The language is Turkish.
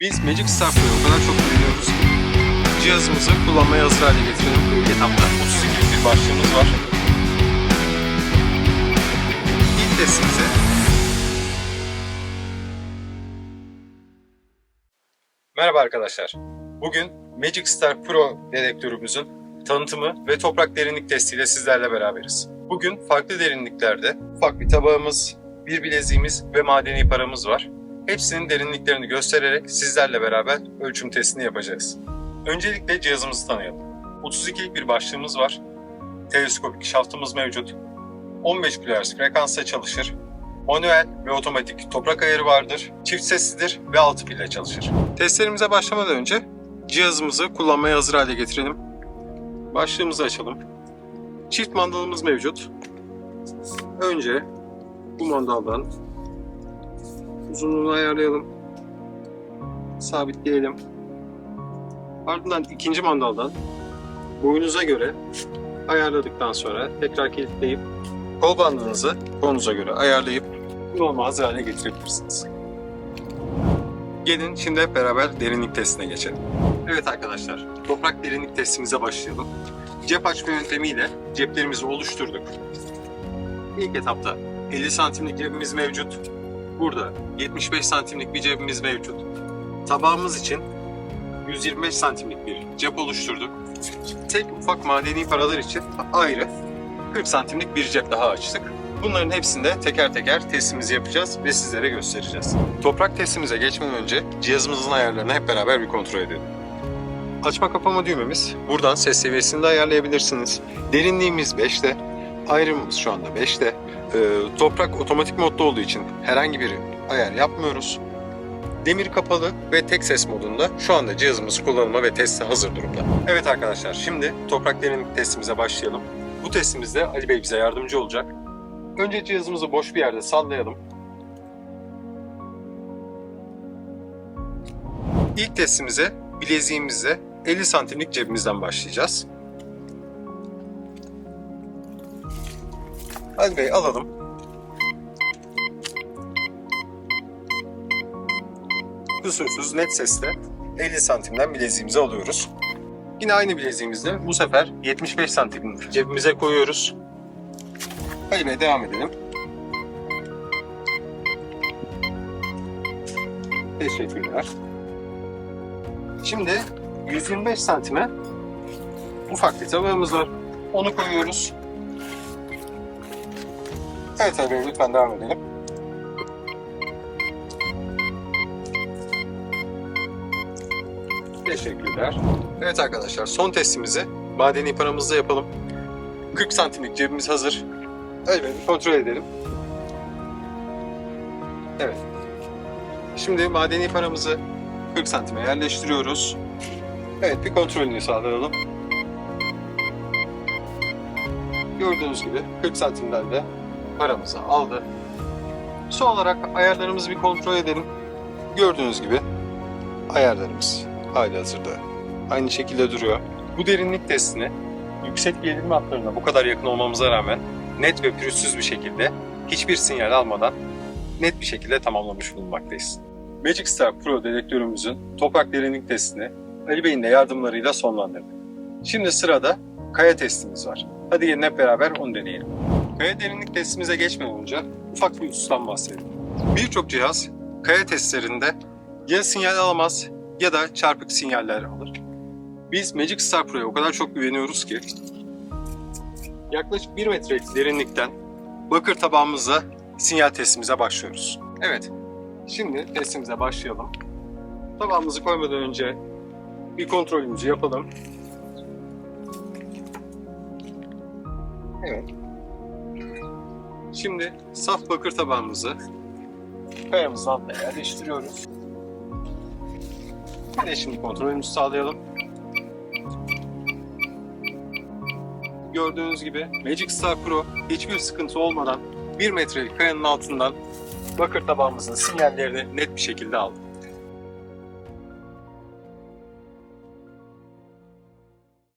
Biz Magic Pro'ya o kadar çok güveniyoruz ki cihazımızı kullanmaya hazır hale getirelim. Etapta 32'lik bir başlığımız var. İlk testimize Merhaba arkadaşlar. Bugün Magic Star Pro dedektörümüzün tanıtımı ve toprak derinlik testiyle sizlerle beraberiz. Bugün farklı derinliklerde ufak bir tabağımız, bir bileziğimiz ve madeni paramız var. Hepsinin derinliklerini göstererek sizlerle beraber ölçüm testini yapacağız. Öncelikle cihazımızı tanıyalım. 32'lik bir başlığımız var. Teleskopik şaftımız mevcut. 15 kHz frekansla çalışır. Manuel ve otomatik toprak ayarı vardır. Çift seslidir ve altı pille çalışır. Testlerimize başlamadan önce cihazımızı kullanmaya hazır hale getirelim. Başlığımızı açalım. Çift mandalımız mevcut. Önce bu mandaldan uzunluğunu ayarlayalım. Sabitleyelim. Ardından ikinci mandaldan boyunuza göre ayarladıktan sonra tekrar kilitleyip kol bandınızı kolunuza göre ayarlayıp hazır hale getirebilirsiniz. Gelin şimdi hep beraber derinlik testine geçelim. Evet arkadaşlar, toprak derinlik testimize başlayalım. Cep açma yöntemiyle ceplerimizi oluşturduk. İlk etapta 50 santimlik cebimiz mevcut. Burada 75 santimlik bir cebimiz mevcut. Tabağımız için 125 santimlik bir cep oluşturduk. Tek ufak madeni paralar için ayrı 40 santimlik bir cep daha açtık. Bunların hepsinde teker teker testimizi yapacağız ve sizlere göstereceğiz. Toprak testimize geçmeden önce cihazımızın ayarlarını hep beraber bir kontrol edelim. Açma kapama düğmemiz. Buradan ses seviyesini de ayarlayabilirsiniz. Derinliğimiz 5'te. Ayrımımız şu anda 5'te. Ee, toprak otomatik modda olduğu için herhangi bir ayar yapmıyoruz. Demir kapalı ve tek ses modunda şu anda cihazımız kullanıma ve teste hazır durumda. Evet arkadaşlar şimdi toprak derinlik testimize başlayalım. Bu testimizde Ali Bey bize yardımcı olacak. Önce cihazımızı boş bir yerde sallayalım. İlk testimize bileziğimizle 50 santimlik cebimizden başlayacağız. Ali Bey alalım. Kusursuz net sesle 50 santimden bileziğimizi alıyoruz. Yine aynı bileziğimizle bu sefer 75 santim cebimize koyuyoruz. Ali devam edelim. Teşekkürler. Şimdi 125 santime ufak bir tabağımız var. Onu koyuyoruz. Evet Bey lütfen devam edelim. Teşekkürler. Evet arkadaşlar son testimizi madeni paramızla yapalım. 40 santimlik cebimiz hazır. Bey bir kontrol edelim. Evet. Şimdi madeni paramızı 40 santime yerleştiriyoruz. Evet bir kontrolünü sağlayalım. Gördüğünüz gibi 40 santimden de paramızı aldı. Son olarak ayarlarımızı bir kontrol edelim. Gördüğünüz gibi ayarlarımız hali hazırda aynı şekilde duruyor. Bu derinlik testini yüksek gerilim hatlarına bu kadar yakın olmamıza rağmen net ve pürüzsüz bir şekilde hiçbir sinyal almadan net bir şekilde tamamlamış bulunmaktayız. Magic Star Pro dedektörümüzün toprak derinlik testini Ali Bey'in de yardımlarıyla sonlandırdık. Şimdi sırada kaya testimiz var. Hadi gelin hep beraber onu deneyelim. Kaya derinlik testimize geçmeden önce ufak bir husustan bahsedelim. Birçok cihaz kaya testlerinde ya sinyal alamaz ya da çarpık sinyaller alır. Biz Magic Star Pro'ya o kadar çok güveniyoruz ki yaklaşık 1 metrelik derinlikten bakır tabağımızla sinyal testimize başlıyoruz. Evet, şimdi testimize başlayalım. Tabağımızı koymadan önce bir kontrolümüzü yapalım. Evet. Şimdi saf bakır tabağımızı kayamızın altına yerleştiriyoruz. De şimdi kontrolümüzü sağlayalım. Gördüğünüz gibi Magic Star Pro hiçbir sıkıntı olmadan 1 metrelik kayanın altından bakır tabağımızın sinyallerini net bir şekilde aldı.